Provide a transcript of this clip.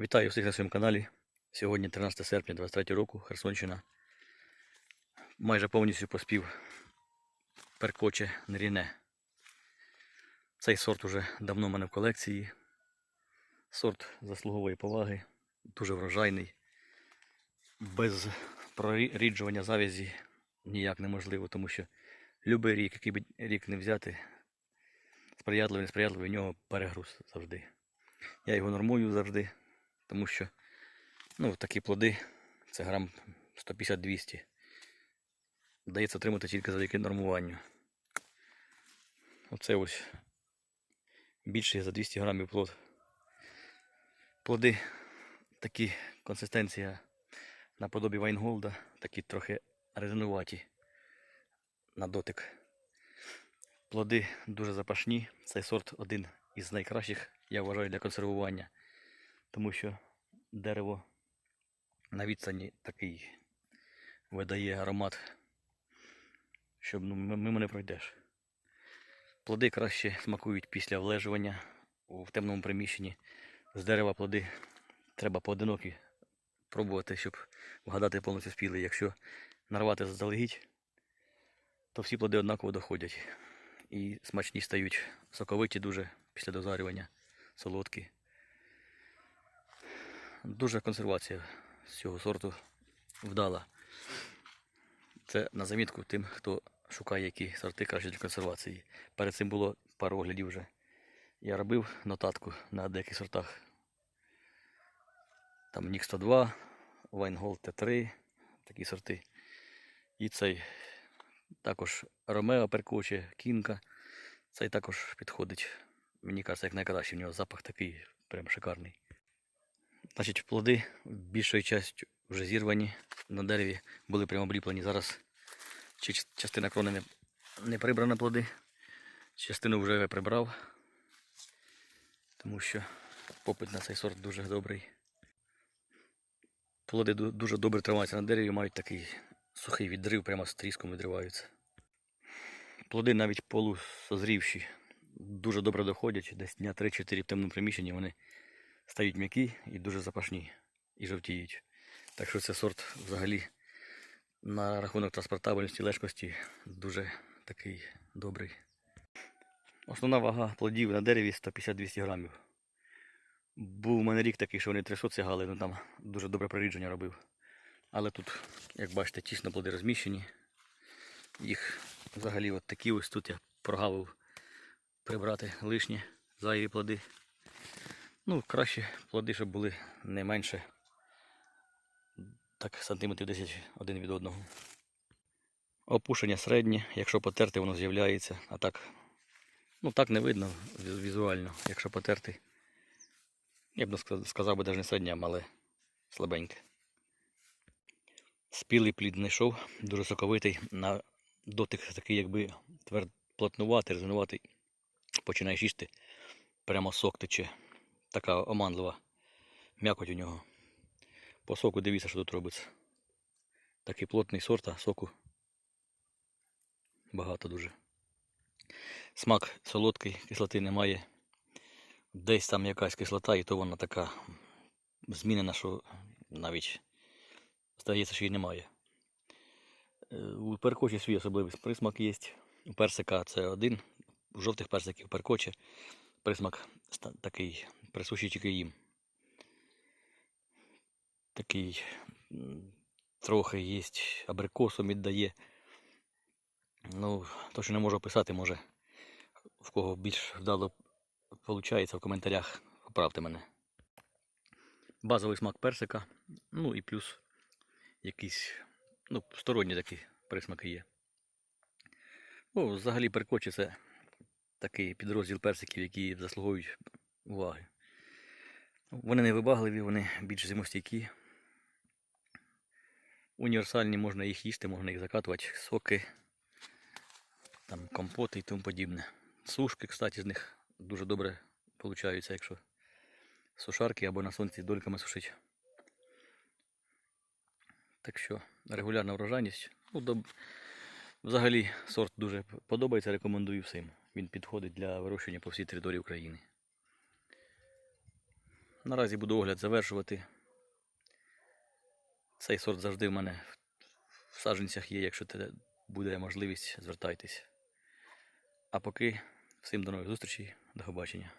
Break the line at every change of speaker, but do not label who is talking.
Вітаю всіх на своєму каналі. Сьогодні 13 серпня 23 року, Херсонщина. Майже повністю поспів перкоче неріне. Цей сорт уже давно в мене в колекції. Сорт заслуговує поваги, дуже врожайний. Без проріджування завязі ніяк неможливо, тому що любий рік, який би рік не взяти, сприятливий, несприятливий, у нього перегруз завжди. Я його нормую завжди, тому що ну, такі плоди це грам 150-200. Вдається отримати тільки завдяки нормуванню. Оце ось більше за 200 грамів плод. Плоди такі консистенція наподобі Вайнголда, такі трохи резинуваті на дотик. Плоди дуже запашні. Цей сорт один із найкращих, я вважаю, для консервування. Тому що дерево на відстані такий видає аромат, що ну, мимо не пройдеш. Плоди краще смакують після влежування у темному приміщенні. З дерева плоди треба поодинокі пробувати, щоб вгадати повністю спілий. Якщо нарвати заздалегідь, то всі плоди однаково доходять. І смачні стають соковиті дуже після дозарювання, солодкі. Дуже консервація з цього сорту вдала. Це на замітку тим, хто шукає, які сорти краще для консервації. Перед цим було пару оглядів вже. Я робив нотатку на деяких сортах. Там Нік 102, Вайнголд Т3, такі сорти. І цей також Ромео перкоче, Кінка. Цей також підходить. Мені кажеться, як найкраще. В нього запах такий прям шикарний. Значить, плоди більшою частю вже зірвані на дереві, були прямо обліплені. Зараз частина крони не, не прибрана плоди, частину вже я прибрав, тому що попит на цей сорт дуже добрий. Плоди дуже добре тримаються на дереві, мають такий сухий відрив, прямо з тріском відриваються. Плоди навіть полусозрівші, дуже добре доходять, десь дня 3-4 в темному приміщенні вони стають м'які і дуже запашні і жовтіють. Так що це сорт взагалі на рахунок транспортабельності, легкості дуже такий добрий. Основна вага плодів на дереві 150-200 грамів. Був у мене рік такий, що вони 300 сягали, ну там дуже добре прорідження робив. Але тут, як бачите, тісно плоди розміщені. Їх взагалі от такі ось тут я прогавив прибрати лишні зайві плоди. Ну, краще плоди, щоб були не менше. Так, сантиметрів 10 один від одного. Опушення середнє, якщо потерти, воно з'являється. А так, ну так не видно візуально. Якщо потерти, я б сказав би навіть не середнє, але слабеньке. Спілий плід не йшов, дуже соковитий. На дотик такий, якби тверд, плотнуватий, резинуватий. Починаєш їсти, прямо сок тече така оманлива м'якоть у нього. По соку дивіться, що тут робиться. Такий плотний сорт, а соку багато дуже. Смак солодкий, кислоти немає. Десь там якась кислота, і то вона така змінена, що навіть здається, що її немає. Е, У перкочі свій особливий присмак є. У персика це один, у жовтих персиків перкоче присмак такий присущий тільки їм. Такий трохи є абрикосом віддає. Ну, то, що не можу описати, може, в кого більш вдало виходить, в коментарях поправте мене. Базовий смак персика, ну і плюс якісь ну, сторонні такі присмаки є. Ну, взагалі перкочі це такий підрозділ персиків, які заслуговують уваги. Вони не вибагливі, вони більш зимостійкі. Універсальні, можна їх їсти, можна їх закатувати, соки, там, компоти і тому подібне. Сушки, кстати, з них дуже добре получаються, якщо сушарки або на сонці дольками сушить. Так що регулярна врожайність. Ну, доб... Взагалі сорт дуже подобається, рекомендую всім. Він підходить для вирощення по всій території України. Наразі буду огляд завершувати. Цей сорт завжди в мене в саджанцях є, якщо буде можливість, звертайтесь. А поки всім до нових зустрічей, до побачення.